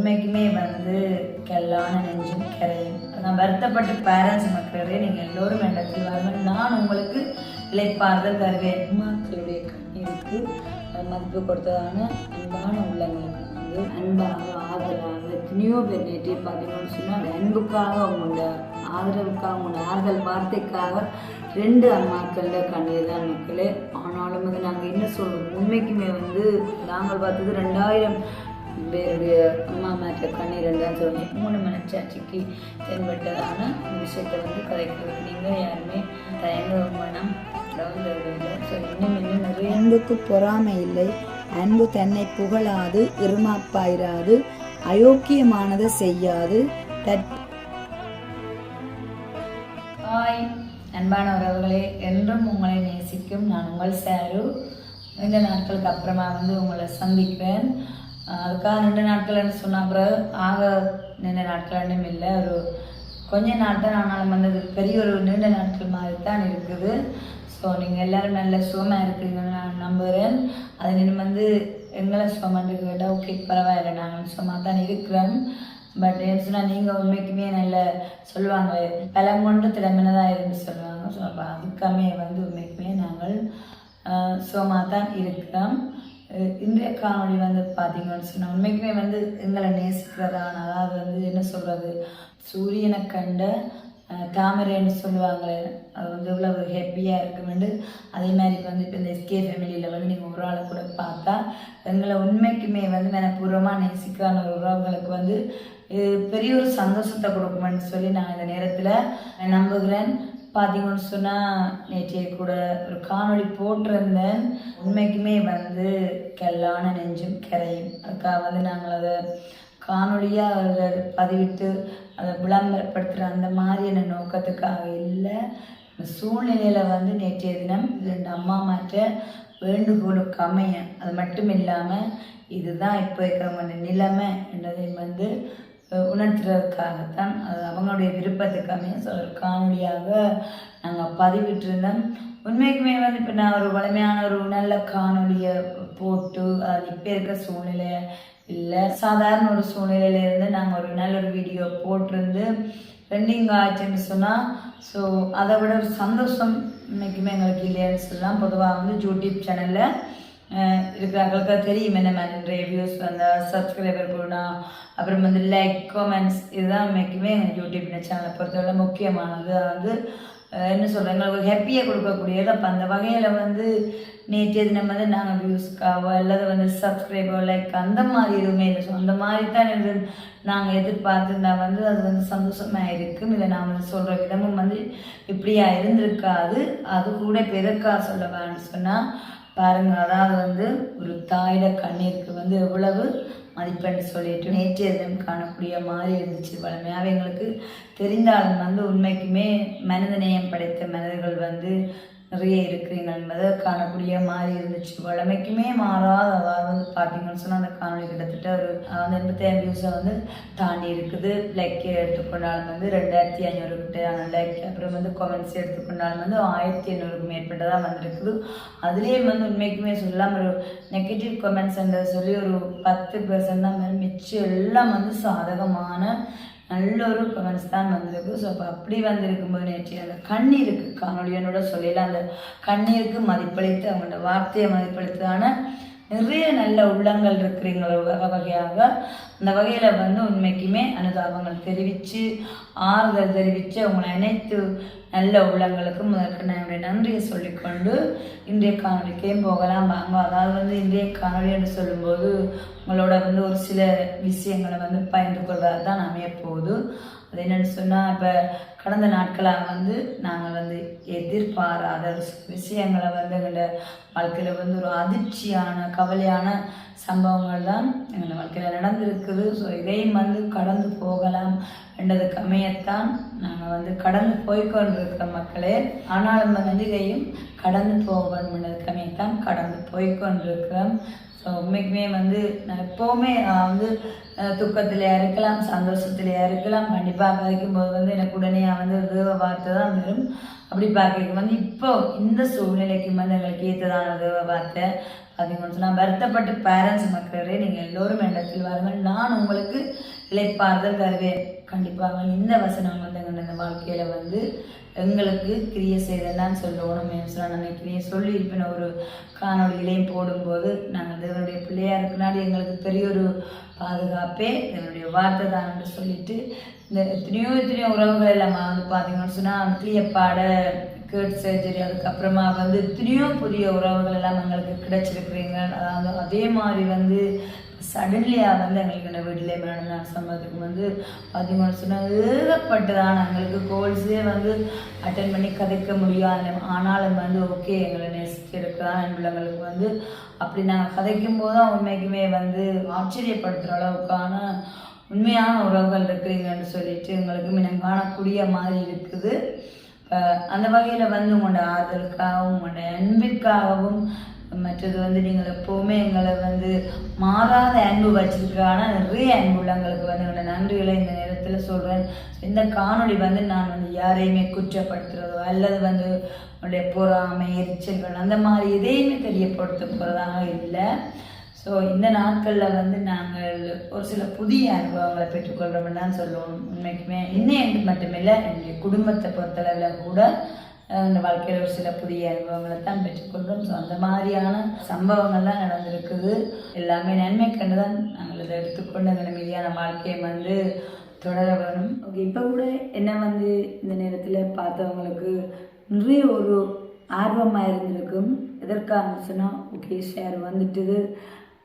உண்மைக்குமே வந்து கல்லான நெஞ்சும் கரையும். நான் வருத்தப்பட்டு பேரண்ட்ஸ் மக்களே நீங்கள் எல்லோரும் என்னத்தில் வரணும் நான் உங்களுக்கு இழைப்பார்கள் தருவேன். மக்களுடைய கண்ணீருக்கு மதிப்பு கொடுத்ததான அன்பான உள்ளங்களுக்கு வந்து அன்பாக ஆதரவாக எத்தனையோ பேர் நேற்று பார்த்தீங்கன்னு சொன்னால் அன்புக்காக அவங்களோட ஆதரவுக்காக அவங்களோட ஆறுதல் வார்த்தைக்காக ரெண்டு அம்மாக்கள கண்ணீர் தான் மக்களே. ஆனாலும் வந்து நாங்கள் என்ன சொல்லுவோம் உண்மைக்குமே வந்து நாங்கள் பார்த்தது ரெண்டாயிரம் பேருடைய அம்மா மேட்ட கண்ணீர் தான் சொல்லணும் மூணு மனச்சாட்சிக்கு தென்பட்டதான விஷயத்தை வந்து கதைக்கிறது நீங்கள் யாருமே தயங்க வேணாம் ஸோ இன்னும் இன்னும் நிறைய. அன்புக்கு பொறாமை இல்லை. அன்பு தன்னை புகழாது இருமாப்பாயிராது அயோக்கியமானதை செய்யாது. தட் ஹாய் அன்பான உறவுகளே என்றும் உங்களை நேசிக்கும் நான் உங்கள் சாரு. ரெண்டு நாட்களுக்கு அப்புறமா வந்து உங்களை சந்திக்கிறேன் அதுக்காக ரெண்டு நாட்கள்னு சொன்ன பிறகு ஆக நீண்ட நாட்கள்னும் இல்லை. ஒரு கொஞ்ச நாள் தான் ஆனாலும் வந்து அது பெரிய ஒரு நீண்ட நாட்கள் மாதிரி தான் இருக்குது. ஸோ நீங்கள் எல்லோரும் நல்ல சுகமாக இருக்கீங்கன்னு நான் நம்புகிறேன் அது நீங்கள் வந்து எங்களை சுகமான்னு கேட்டால் ஓகே பரவாயில்லை நாங்கள் சுகமாக தான் இருக்கிறோம். பட் என்ன சொன்னால் நீங்கள் உண்மைக்குமே நல்ல சொல்லுவாங்க பலம் கொண்டு திறமைனதாக இருந்து சொல்லுவாங்க. ஸோ அப்போ அதுக்காமே வந்து உண்மைக்குமே நாங்கள் சுகமாக தான் இருக்கிறோம். இன்றைய காணொளி வந்து பார்த்தீங்கன்னு சொன்னால் உண்மைக்குமே வந்து எங்களை நேசிக்கிறதானால அதாவது வந்து என்ன சொல்கிறது சூரியனை கண்ட தாமரைன்னு சொல்லுவாங்களே அது வந்து இவ்வளவு ஹெப்பியாக இருக்குமெண்டு அதே மாதிரி வந்து இப்போ இந்த எஸ்கே ஃபேமிலியில் வந்து நீங்கள் ஒரு ஆளை கூட பார்த்தா எங்களை உண்மைக்குமே வந்து மனப்பூர்வமாக நேசிக்கிறான உறவுகளுக்கு வந்து பெரிய ஒரு சந்தோஷத்தை கொடுக்குமென்னு சொல்லி நான் இந்த நேரத்தில் நம்புகிறேன். பார்த்தீங்கன்னு சொன்னால் நேற்றைய கூட ஒரு காணொளி போட்டிருந்தேன். உண்மைக்குமே வந்து கல்லான நெஞ்சும் கரையும். அதுக்காக வந்து நாங்கள் அதை காணொலியாக அதை பதிவிட்டு அதை விளம்பரப்படுத்துகிற அந்த மாதிரியான நோக்கத்துக்காக இல்லை. சூழ்நிலையில் வந்து நேற்றைய தினம் ரெண்டு அம்மா மாற்ற வேண்டுகோளுக்கு அமைய அது மட்டும் இல்லாமல் இதுதான் இப்போ இருக்கிறவங்க நிலைமை. என்றதை வந்து உணர்த்துறதுக்காகத்தான் அது அவங்களுடைய விருப்பத்துக்காமே ஸோ ஒரு காணொலியாக நாங்கள் பதிவிட்டிருந்தோம். உண்மைக்குமே வந்து இப்போ நான் ஒரு வலிமையான ஒரு நல்ல காணொலியை போட்டு அது இப்போ இருக்க சூழ்நிலை இல்லை. சாதாரண ஒரு சூழ்நிலையிலேருந்து நாங்கள் ஒரு நல்ல ஒரு வீடியோ போட்டிருந்து ட்ரெண்டிங் ஆச்சுன்னு சொன்னால் ஸோ அதை விட ஒரு சந்தோஷம் இன்னைக்குமே எங்களுக்கு இல்லைன்னு சொல்லலாம். பொதுவாக வந்து யூடியூப் சேனலில் இருக்கிறாங்களுக்கு தெரியும் என்ன மாதிரி ரிவ்யூஸ் வியூஸ் வந்தால் சப்ஸ்கிரைபர் கூடனா அப்புறம் வந்து லைக் காமெண்ட்ஸ் இதுதான் இன்னைக்குமே எங்கள் யூடியூப் சேனலை பொறுத்தவரை முக்கியமானது. வந்து என்ன சொல்கிறேன் எங்களுக்கு ஹாப்பியாக கொடுக்கக்கூடியது. அப்போ அந்த வகையில் வந்து நேற்று தினம் வந்து நாங்கள் வியூஸ்க்காவோ அல்லது வந்து சப்ஸ்கிரைபோ லைக் அந்த மாதிரி எதுவுமே இல்லை. ஸோ அந்த மாதிரி தான் இது நாங்கள் எதிர்பார்த்துருந்தா வந்து அது வந்து சந்தோஷமாக இருக்கும். இதை நான் வந்து சொல்கிற விதமும் வந்து இப்படியா இருந்திருக்காது. அது கூட பெருக்கா சொல்ல வேணும்னு சொன்னால் பாருங்க அதாவது வந்து ஒரு தாயிட கண்ணீருக்கு வந்து எவ்வளவு மதிப்பெண் சொல்லிட்டு நேற்றைய தினம் காணக்கூடிய மாதிரி இருந்துச்சு. வளமையாக எங்களுக்கு தெரிந்தாலும் வந்து உண்மைக்குமே மனிதநேயம் படைத்த மனிதர்கள் வந்து நிறைய இருக்கிறீங்க என்பது காணக்கூடிய மாதிரி இருந்துச்சு. வளமைக்குமே மாறாத அதாவது வந்து பார்த்தீங்கன்னு சொன்னால் அந்த காணொலி கிட்டத்தட்ட ஒரு வந்து எண்பத்தி ஐந்து நியூஸை வந்து தாண்டி இருக்குது. லைக் எடுத்துக்கொண்டாலும் வந்து ரெண்டாயிரத்தி ஐநூறு கிட்ட லைக் அப்புறம் வந்து கமெண்ட்ஸ் எடுத்துக்கொண்டாலும் வந்து ஆயிரத்தி ஐநூறுக்கு மேற்பட்டதாக வந்திருக்குது. அதுலேயே வந்து உண்மைக்குமே சொல்லாமல் ஒரு நெகட்டிவ் கமெண்ட்ஸ் சொல்லி ஒரு பத்து பர்சன்ட் தான் மிச்சம் எல்லாம் வந்து சாதகமான நல்ல ஒரு கமெண்ட்ஸ் தான் வந்திருக்கு. ஸோ அப்போ அப்படி வந்திருக்கும்போது நேற்று அந்த கண்ணீருக்கு காணொலியனோட சொல்லல அந்த கண்ணீருக்கு மதிப்பளித்து அவங்களோட வார்த்தையை மதிப்பளித்ததான நிறைய நல்ல உள்ளங்கள் இருக்கிறீங்கள வகையாக. அந்த வகையில் வந்து உண்மைக்குமே அனுதாபங்கள் தெரிவித்து ஆறுதல் தெரிவித்து அவங்களை அனைத்து நல்ல உள்ளங்களுக்கும் முதற்கு நான் என்னுடைய நன்றியை சொல்லிக்கொண்டு இன்றைய காணொலிக்கையும் போகலாம் வாங்க. அதாவது வந்து இன்றைய காணொலி என்று சொல்லும்போது உங்களோட வந்து ஒரு சில விஷயங்களை வந்து பகிர்ந்து கொள்வது தான் அமைய போகுது. அது என்னென்னு சொன்னால் இப்போ கடந்த நாட்களாக வந்து நாங்கள் வந்து எதிர்பாராத விஷயங்களை வந்து எங்களோட வாழ்க்கையில் வந்து ஒரு அதிர்ச்சியான கவலையான சம்பவங்கள் தான் எங்கள் வாழ்க்கையில் நடந்திருக்குது. ஸோ இதையும் வந்து கடந்து போகலாம் என்றது கமையத்தான் நாங்கள் வந்து கடந்து போய்கொண்டிருக்கிற மக்களே. ஆனாலும் வந்து இதையும் கடந்து போகணும் என்றது கமையத்தான் கடந்து போய்கொண்டிருக்கிறோம் ஸோ உண்மைக்குமே வந்து நான் எப்போவுமே நான் வந்து துக்கத்திலையா இருக்கலாம் சந்தோஷத்திலையா இருக்கலாம் கண்டிப்பாக கதைக்கும் போது வந்து எனக்கு உடனே வந்து தேவ வார்த்தை தான் வரும். அப்படி பார்க்க வந்து இப்போ இந்த சூழ்நிலைக்கு வந்து எங்களுக்கு ஏற்றதான தேவ வார்த்தை. அப்படின்னு சொன்னால் வருத்தப்பட்டு பேரண்ட்ஸ் மக்களே நீங்கள் எல்லோரும் இடத்தில் வாருங்கள். நான் உங்களுக்கு இழைப்பார்தல் தருவேன். கண்டிப்பாக இந்த வசனம் வந்து எங்கள் இந்த வாழ்க்கையில் வந்து எங்களுக்கு கிரியை செய்தெல்லாம் சொல்லணும் சொன்னால் நான் கிரியை சொல்லியிருப்பேன். ஒரு காணொளியிலையும் போடும்போது நாங்கள் தேவனுடைய பிள்ளையாக இருக்கிறனால எங்களுக்கு பெரிய ஒரு பாதுகாப்பே என்னுடைய வார்த்தை தான் சொல்லிட்டு இந்த எத்தனையோ எத்தனையோ உறவுகள் எல்லாம் வந்து பார்த்தீங்கன்னு சொன்னால் கிளியப்பாட கேட் சர்ஜரி அதுக்கப்புறமா வந்து எத்தனையோ புதிய உறவுகள் எல்லாம் எங்களுக்கு கிடைச்சிருக்கிறீங்க. அதாவது அதே மாதிரி வந்து சடன்லியாக வந்து எங்களுக்கு இந்த வீட்டிலே நடந்த சம்பவத்துக்கு வந்து பார்த்தீங்கன்னு சொன்னால் ஏகப்பட்டதான் எங்களுக்கு கோல்ஸே வந்து அட்டன் பண்ணி கதைக்க முடியாது. ஆனாலும் வந்து ஓகே எங்களை நேசிச்சிருக்கிறான் என்பவங்களுக்கு வந்து அப்படி நாங்கள் கதைக்கும் போது தான் உண்மைக்குமே வந்து ஆச்சரியப்படுத்துகிற அளவுக்கான உண்மையான உறவுகள் இருக்கிறீங்கன்னு சொல்லிட்டு எங்களுக்கு மினம் காணக்கூடிய மாதிரி இருக்குது. அந்த வகையில் வந்து உங்களோட ஆதலுக்காகவும் உங்களோட அன்பிற்காகவும் மற்றது வந்து நீங்கள் எப்போவுமே எங்களை வந்து மாறாத அன்பு வச்சிருக்கான நிறைய அன்பு உள்ளவங்களுக்கு வந்து என்னோட நன்றிகளை இந்த நேரத்தில் சொல்கிறேன் இந்த காணொளி வந்து நான் வந்து யாரையுமே குற்றப்படுத்துகிறதோ அல்லது வந்து உங்களுடைய பொறாமை எரிச்சல்கள் அந்த மாதிரி எதையுமே தெரியப்படுத்த போகிறதாக இல்லை. ஸோ இந்த நாட்களில் வந்து நாங்கள் ஒரு சில புதிய அனுபவங்களை பெற்றுக்கொள்கிறோம்னு தான் சொல்லுவோம். உண்மைக்குமே இன்னும் எனக்கு மட்டுமில்லை என்னுடைய குடும்பத்தை பொறுத்தளவில் கூட அந்த இந்த வாழ்க்கையில் ஒரு சில புதிய அனுபவங்களை தான் பெற்றுக்கொண்டோம் ஸோ அந்த மாதிரியான சம்பவங்கள்லாம் நடந்திருக்குது. எல்லாமே நன்மை கண்டு தான் நாங்கள் இதை எடுத்துக்கொண்டு அந்த நிம்மதியான வாழ்க்கையை வந்து தொடர வரணும் ஓகே இப்போ கூட என்ன வந்து இந்த நேரத்தில் பார்த்தவங்களுக்கு நிறைய ஒரு ஆர்வமாக இருந்திருக்கும். எதற்காக சொன்னால் ஓகே ஷேர் வந்துட்டுது.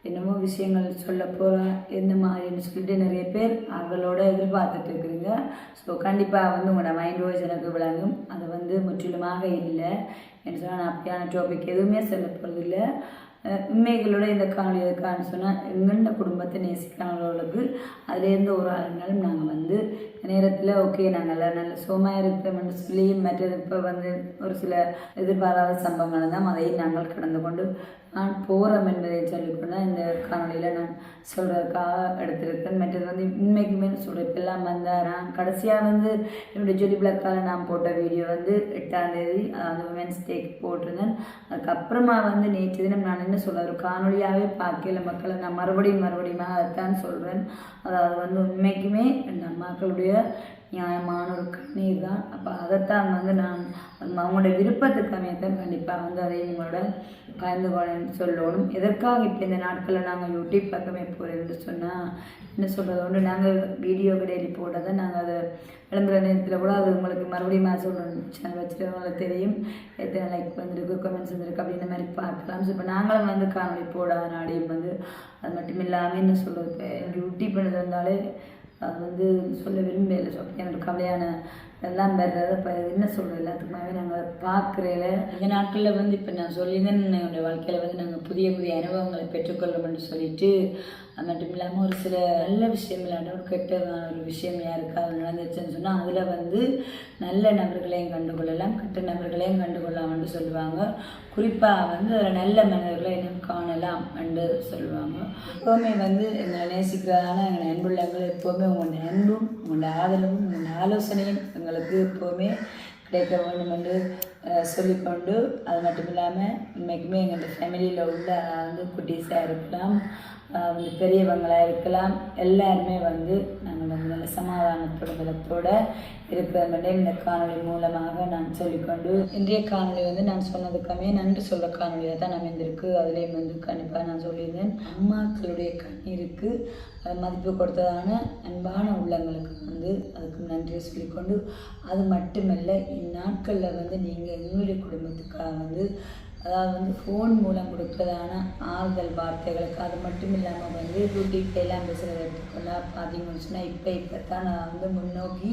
என்னமோ விஷயங்கள் சொல்ல போகிறேன் எந்த மாதிரின்னு சொல்லிட்டு நிறைய பேர் அவங்களோட எதிர்பார்த்துட்டு இருக்கிறீங்க. ஸோ கண்டிப்பாக வந்து உங்களோட மைண்ட் வாய்ஸ் எனக்கு விளங்கும். அது வந்து முற்றிலுமாக இல்லை. என்ன சொன்னால் நான் அப்படியான டாபிக் எதுவுமே சொல்ல போகிறதில்ல உண்மைகளோட இந்த காணொலி எதுக்கான்னு சொன்னால் எங்கண்ட குடும்பத்தை நேசிக்கிறவங்களுக்கு அதுலேருந்து ஒரு ஆளுங்களும் நாங்கள் வந்து நேரத்தில் ஓகே நாங்கள் எல்லாம் நல்ல சுகமாக இருக்கிறோம்னு சொல்லி மற்றது இப்போ வந்து ஒரு சில எதிர்பாராத சம்பவங்கள் தான் அதையும் நாங்கள் கடந்து கொண்டு நான் போகிறோம் என்பதை சொல்லிக்கொண்டு இந்த காணொலியில் நான் சொல்கிறதுக்காக எடுத்திருக்கேன். மற்றது வந்து உண்மைக்குமே சொல்கிறேன் இப்பெல்லாம் வந்தாரான் கடைசியாக வந்து என்னுடைய ஜொலி பிளாக்கால் நான் போட்ட வீடியோ வந்து எட்டாந்தேதி அதாவது உமன்ஸ் டேக்கு போட்டிருந்தேன். அதுக்கப்புறமா வந்து நேற்று தினம் நான் என்ன சொல்ல ஒரு காணொலியாகவே பார்க்கல மக்களை. நான் மறுபடியும் மறுபடியும் அதைத்தான் சொல்கிறேன் அதாவது வந்து உண்மைக்குமே இந்த மக்களுடைய நியாயமான ஒரு கண்ணீர் தான். அப்போ அதைத்தான் வந்து நான் அவங்களோட விருப்பத்துக்கு அமையத்தான் கண்டிப்பாக வந்து அதை உங்களோட பகிர்ந்து கொள்ளணும்னு சொல்லணும். எதற்காக இப்போ இந்த நாட்களில் நாங்கள் யூடியூப் பக்கமே போகிறேன்னு சொன்னால் என்ன சொல்கிறது ஒன்று நாங்கள் வீடியோ டெய்லி போட்டதை நாங்கள் அதை விளம்பர நேரத்தில் கூட அது உங்களுக்கு மறுபடியும் மேட்ச் ஒன்று சேனல் வச்சுருக்கவங்களுக்கு தெரியும். எத்தனை லைக் வந்திருக்கு கமெண்ட்ஸ் வந்திருக்கு அப்படின்ற மாதிரி பார்க்கலாம். ஸோ இப்போ நாங்களும் வந்து காணொலி போடாத நாடையும் வந்து அது மட்டும் இல்லாமல் என்ன சொல்கிறது யூடியூப் பண்ணது இருந்தாலே வந்து சொல்ல விரும்பல ஸோ என்னோட கவலையான எல்லாம் வர்றது இப்போ என்ன சொல்கிறது எல்லாத்துக்குமாவே நாங்கள் பார்க்குறேல. இந்த நாட்களில் வந்து இப்போ நான் சொல்லியிருந்தேன் என்னுடைய வாழ்க்கையில் வந்து நாங்கள் புதிய புதிய அனுபவங்களை பெற்றுக்கொள்ளணும்னு சொல்லிட்டு அது மட்டும் இல்லாமல் ஒரு சில நல்ல விஷயம் இல்லாத ஒரு கெட்டதான ஒரு விஷயம் யாருக்காவது நடந்துச்சுன்னு சொன்னால் அதில் வந்து நல்ல நபர்களையும் கண்டுகொள்ளலாம் கெட்ட நபர்களையும் கண்டுகொள்ளலாம்னு சொல்லுவாங்க. குறிப்பாக வந்து அதில் நல்ல மனிதர்களை இன்னும் காணலாம் என்று சொல்லுவாங்க. எப்போவுமே வந்து எங்களை நேசிக்கிறதான எங்களை அன்புள்ளவங்கள் எப்போவுமே உங்களோட அன்பும் உங்களோட ஆதரவும் உங்களோட ஆலோசனையும் எங்களுக்கு எப்போவுமே கிடைக்க வேண்டும் என்று சொல்லிக்கொண்டு அது மட்டும் இல்லாமல் இன்றைக்குமே எங்களோட ஃபேமிலியில் உள்ள வந்து குட்டீஸாக இருக்கலாம். வந்து பெரியவங்களாக இருக்கலாம். எல்லாருமே வந்து நாங்கள் வந்து நல்ல சமாதானத்தோட பலத்தோட மட்டும் இந்த காணொலி மூலமாக நான் சொல்லிக்கொண்டு இன்றைய காணொலி வந்து நான் சொன்னதுக்காமே நன்றி சொல்கிற காணொலியாக தான் அமைந்திருக்கு. அதுலேயும் வந்து கண்டிப்பாக நான் சொல்லியிருந்தேன். அம்மாக்களுடைய கண்ணீருக்கு மதிப்பு கொடுத்ததான அன்பான உள்ளங்களுக்கு வந்து அதுக்கு நன்றியை சொல்லிக்கொண்டு அது மட்டுமல்ல இந்நாட்களில் வந்து நீங்கள் எங்களுடைய குடும்பத்துக்காக வந்து அதாவது வந்து ஃபோன் மூலம் கொடுக்கறதான ஆறுதல் வார்த்தைகளுக்கு அது மட்டும் இல்லாமல் வந்து யூடியூப் எல்லாம் பேசுகிறத எடுத்துக்கொள்ள பார்த்தீங்கன்னு சொன்னால் இப்போ இப்போ தான் நான் வந்து முன்னோக்கி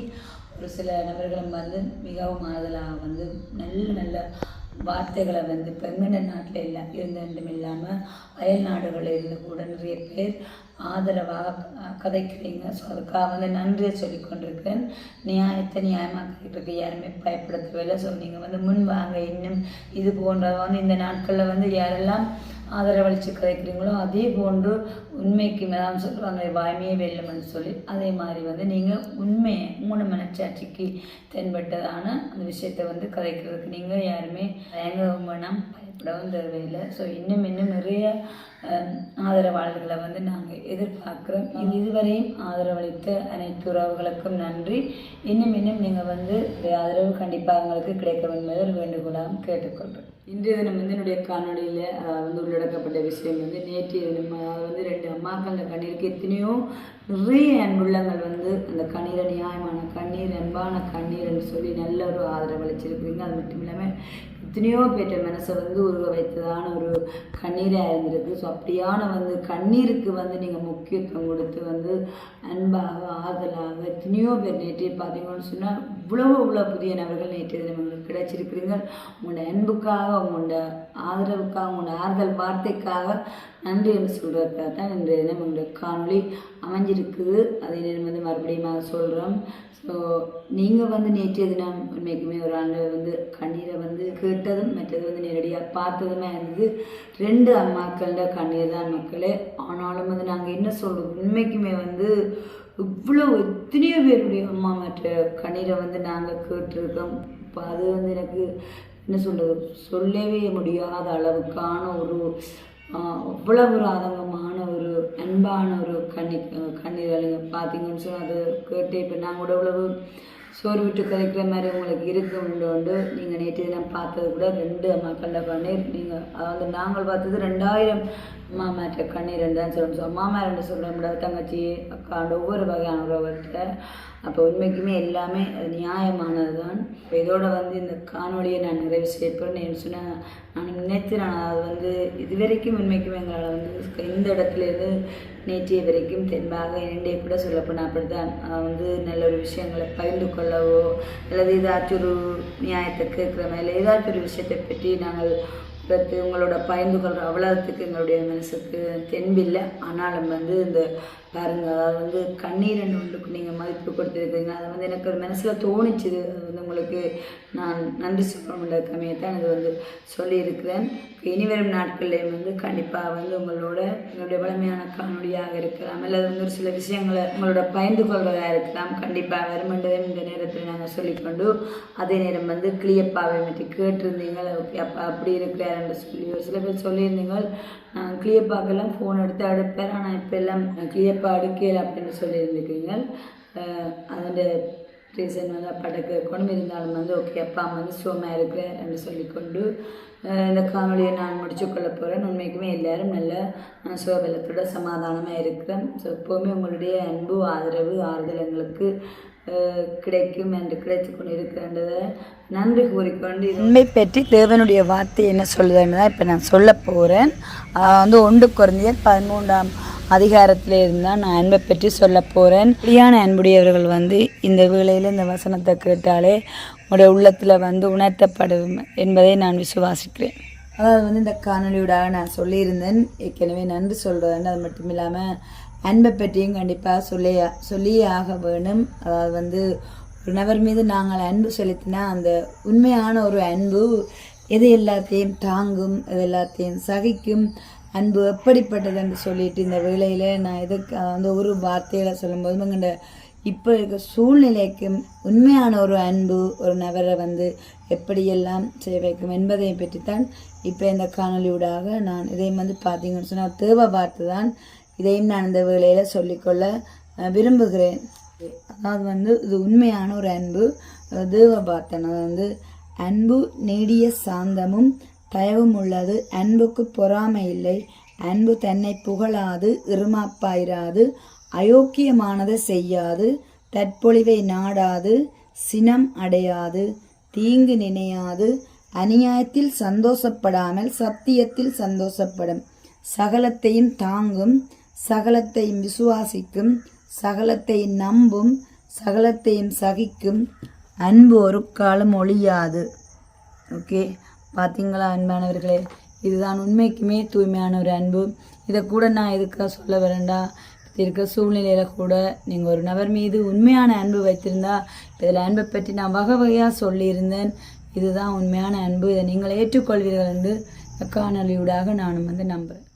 ஒரு சில நபர்களும் வந்து மிகவும் ஆறுதலாக வந்து நல்ல நல்ல வார்த்தைகளை வந்து இப்போ நாட்டில் இல்லை இருந்தும் இல்லாமல் அயல் நாடுகளில் இருந்து கூட நிறைய பேர் ஆதரவாக கதைக்கிறீங்க. ஸோ அதுக்காக வந்து நன்றியை சொல்லி கொண்டிருக்கிறேன் நியாயத்தை நியாயமாக கதைக்கிறதுக்கு யாருமே பயப்படுத்தவில்லை. ஸோ நீங்கள் வந்து முன் வாங்க இன்னும் இது போன்ற வந்து இந்த நாட்களில் வந்து யாரெல்லாம் ஆதரவளித்து கதைக்கிறீங்களோ அதே போன்று உண்மைக்கு மேலாம் சொல்லுவாங்க வாய்மையே வெல்லும்னு சொல்லி அதே மாதிரி வந்து நீங்கள் உண்மையை மூணு மனச்சாட்சிக்கு தென்பட்டதான அந்த விஷயத்தை வந்து கதைக்கிறதுக்கு நீங்கள் யாருமே தயங்கவும் வேணாம் பயப்படவும் தேவையில்லை ஸோ இன்னும் இன்னும் நிறைய ஆதரவாளர்களை வந்து நாங்கள் எதிர்பார்க்குறோம். இது இதுவரையும் ஆதரவளித்த அனைத்து உறவுகளுக்கும் நன்றி. இன்னும் இன்னும் நீங்கள் வந்து ஆதரவு கண்டிப்பாக அவங்களுக்கு கிடைக்க வேண்டும் ஒரு வேண்டுகோளாக கேட்டுக்கொள்கிறேன் இன்றைய தினம் வந்து என்னுடைய காணொலியில் வந்து உள்ளடக்கப்பட்ட விஷயம் வந்து நேற்றைய தினம் அதாவது வந்து ரெண்டு அம்மாக்கள் அந்த கண்ணீருக்கு எத்தனையோ நிறைய அன்புள்ளங்கள் வந்து அந்த கண்ணீரை நியாயமான கண்ணீர் அன்பான கண்ணீர்னு சொல்லி நல்ல ஒரு ஆதரவு அளிச்சிருக்கிறீங்க. அது மட்டும் இல்லாமல் எத்தனையோ பேற்ற மனசை வந்து உருவ வைத்ததான ஒரு கண்ணீராக இருந்திருக்கு. ஸோ அப்படியான வந்து கண்ணீருக்கு வந்து நீங்கள் முக்கியத்துவம் கொடுத்து வந்து அன்பாக ஆதலாக எத்தனையோ பேர் நேற்று பார்த்தீங்கன்னு சொன்னால் இவ்வளவு இவ்வளோ புதிய நபர்கள் நேற்றைய தினம் உங்களுக்கு கிடைச்சிருக்கிறீர்கள். உங்களோட அன்புக்காக உங்களோட ஆதரவுக்காக உங்களோட ஆறுதல் வார்த்தைக்காக நன்றி என்று சொல்கிறதுக்காக தான் இன்றைய தினம் உங்களுடைய காணொலி அமைஞ்சிருக்குது. அதை நான் வந்து மறுபடியும் சொல்கிறோம் ஸோ நீங்கள் வந்து நேற்றைய தினம் உண்மைக்குமே ஒரு ஆண்டு வந்து கண்ணீரை வந்து கேட்டதும் மற்றது வந்து நேரடியாக பார்த்ததுமே இருந்தது. ரெண்டு அம்மாக்கள கண்ணீர் தான் மக்களே. ஆனாலும் வந்து நாங்கள் என்ன சொல்கிறோம் உண்மைக்குமே வந்து இவ்வளோ எத்தனையோ பேருடைய அம்மா மற்ற கண்ணீரை வந்து நாங்கள் கேட்டிருக்கோம். இப்போ அது வந்து எனக்கு என்ன சொல்கிறது சொல்லவே முடியாத அளவுக்கான ஒரு அவ்வளவு ஒரு ஆதங்கமான ஒரு அன்பான ஒரு கண்ணி கண்ணீர் நீங்கள் பார்த்தீங்கன்னு சொன்னால் அது கேட்டு இப்போ நாங்கள் கூட இவ்வளவு சோறு விட்டு கதைக்கிற மாதிரி உங்களுக்கு இருக்கும்னு உண்டு நீங்கள் நேற்று தினம் பார்த்தது கூட ரெண்டு மக்கள்கிட்ட கண்ணீர். நீங்கள் அதாவது நாங்கள் பார்த்தது ரெண்டாயிரம் மாமாட்ட கண்ணீர் ரெண்டு தான் சொல்லணும். ஸோ மாமா ரெண்டு சொல்ல முடியாது தங்கச்சி அக்காண்ட ஒவ்வொரு வகையான உறவுகிட்ட அப்போ உண்மைக்குமே எல்லாமே அது நியாயமானது தான் இப்போ இதோட வந்து இந்த காணொலியை நான் நிறைவு செய்யப்படுறேன் சொன்னேன் நான் நினைத்து நான் அது வந்து இது வரைக்கும் உண்மைக்குமே எங்களால் வந்து இந்த இடத்துல இருந்து நேற்றைய வரைக்கும் தென்பாக இரண்டே கூட சொல்லப்போனால் அப்படி தான் வந்து நல்ல ஒரு விஷயங்களை பகிர்ந்து கொள்ளவோ அல்லது ஏதாச்சும் ஒரு நியாயத்தை கேட்குற மாதிரி ஏதாச்சும் ஒரு விஷயத்தை பற்றி நாங்கள் பத்து உங்களோட பயந்து கொள்கிற அவ்வளோத்துக்கு எங்களுடைய மனசுக்கு தென்பில்லை. ஆனாலும் வந்து இந்த பாருங்க வந்து கண்ணீர் ஒன்றுக்கு நீங்கள் மதிப்பு கொடுத்துருக்கீங்க அது வந்து எனக்கு ஒரு மனசில் தோணிச்சுது அது வந்து உங்களுக்கு நான் நன்றி சொல்ல முடியாத கம்மியத்தான் இது வந்து சொல்லியிருக்கிறேன். இனி வரும் நாட்கள்லேயும் வந்து கண்டிப்பாக வந்து உங்களோட உங்களுடைய வலிமையான காணொலியாக இருக்கலாம். அல்லது வந்து ஒரு சில விஷயங்களை உங்களோட பகிர்ந்து கொள்வதாக இருக்கலாம். கண்டிப்பாக வருமென்றதையும் இந்த நேரத்தில் நாங்கள் சொல்லிக்கொண்டு அதே நேரம் வந்து கிளியப்பாவை பற்றி கேட்டிருந்தீங்க. ஓகே அப்பா அப்படி இருக்கிறார் என்று சொல்லி ஒரு சில பேர் சொல்லியிருந்தீங்க. நான் கிளியப்பாக்கெல்லாம் ஃபோன் எடுத்து அடுப்பேன். ஆனால் இப்போ எல்லாம் கிளியப்பா அடுக்கல அப்படின்னு சொல்லியிருந்துருக்கீங்க. அதோட ரீசன் வந்து அப்பாட்ட கேட்கணும். இருந்தாலும் வந்து ஓகே அப்பா அம்மா வந்து சுகமாக இருக்கிறேன் என்று சொல்லிக்கொண்டு இந்த காணொலியை நான் முடிச்சு கொள்ள போகிறேன் உண்மைக்குமே எல்லோரும் நல்ல அஹ் சுகபலத்தோட சமாதானமாக இருக்கிறேன் ஸோ எப்போவுமே உங்களுடைய அன்பு ஆதரவு ஆறுதல் எங்களுக்கு கிடைக்கும் என்று கிடைத்து கொண்டு இருக்கின்றதை நன்றி கூறிக்கொண்டு உண்மை பற்றி தேவனுடைய வார்த்தை என்ன சொல்லுதுன்னு தான் இப்போ நான் சொல்ல போகிறேன் வந்து ஒன்று குறைந்தியர் பதிமூன்றாம் அதிகாரத்தில் இருந்தால் நான் அன்பை பற்றி சொல்ல போகிறேன் இப்படியான அன்புடையவர்கள் வந்து இந்த வேளையில் இந்த வசனத்தை கேட்டாலே உங்களுடைய உள்ளத்தில் வந்து உணர்த்தப்படும் என்பதை நான் விசுவாசிக்கிறேன். அதாவது வந்து இந்த காணொலியூடாக நான் சொல்லியிருந்தேன். ஏற்கனவே நன்றி சொல்கிறேன் அது மட்டும் இல்லாமல் அன்பை பற்றியும் கண்டிப்பாக சொல்லி சொல்லியே ஆக வேணும் அதாவது வந்து ஒரு நபர் மீது நாங்கள் அன்பு செலுத்தினா அந்த உண்மையான ஒரு அன்பு எது எல்லாத்தையும் தாங்கும் எது எல்லாத்தையும் சகிக்கும் அன்பு எப்படிப்பட்டது என்று சொல்லிட்டு இந்த வேளையில் நான் எதுக்கு அந்த ஒரு வார்த்தையில் சொல்லும்போது இந்த இப்போ இருக்க சூழ்நிலைக்கும் உண்மையான ஒரு அன்பு ஒரு நபரை வந்து எப்படியெல்லாம் செய்ய வைக்கும் என்பதை பற்றித்தான் இப்போ இந்த காணொலியூடாக நான் இதையும் வந்து பார்த்தீங்கன்னு சொன்னால் தேவை பார்த்து தான். இதையும் நான் இந்த வேளையில் சொல்லிக்கொள்ள விரும்புகிறேன். அதாவது வந்து இது உண்மையான ஒரு அன்பு தேவ பார்த்தனது அது வந்து அன்பு நீடிய சாந்தமும் தயவும் உள்ளது அன்புக்கு பொறாமை இல்லை அன்பு தன்னை புகழாது இருமாப்பாயிராது. அயோக்கியமானதை செய்யாது. தற்பொழிவை நாடாது. சினம் அடையாது. தீங்கு நினையாது. அநியாயத்தில் சந்தோஷப்படாமல் சத்தியத்தில் சந்தோஷப்படும். சகலத்தையும் தாங்கும். சகலத்தையும் விசுவாசிக்கும். சகலத்தை நம்பும். சகலத்தையும் சகிக்கும். அன்பு ஒரு காலம் ஒழியாது. ஓகே? பார்த்தீங்களா அன்பானவர்களே? இதுதான் உண்மைக்குமே தூய்மையான ஒரு அன்பு. இதை கூட நான் எதுக்காக சொல்ல வரேன்டா? இருக்க சூழ்நிலையில் கூட நீங்கள் ஒரு நபர் மீது உண்மையான அன்பு வைத்திருந்தா இதில் அன்பை பற்றி நான் வகை வகையாக சொல்லியிருந்தேன். இதுதான் உண்மையான அன்பு. இதை நீங்கள் ஏற்றுக்கொள்வீர்கள் என்று காணொலியூடாக நானும் வந்து நம்புகிறேன்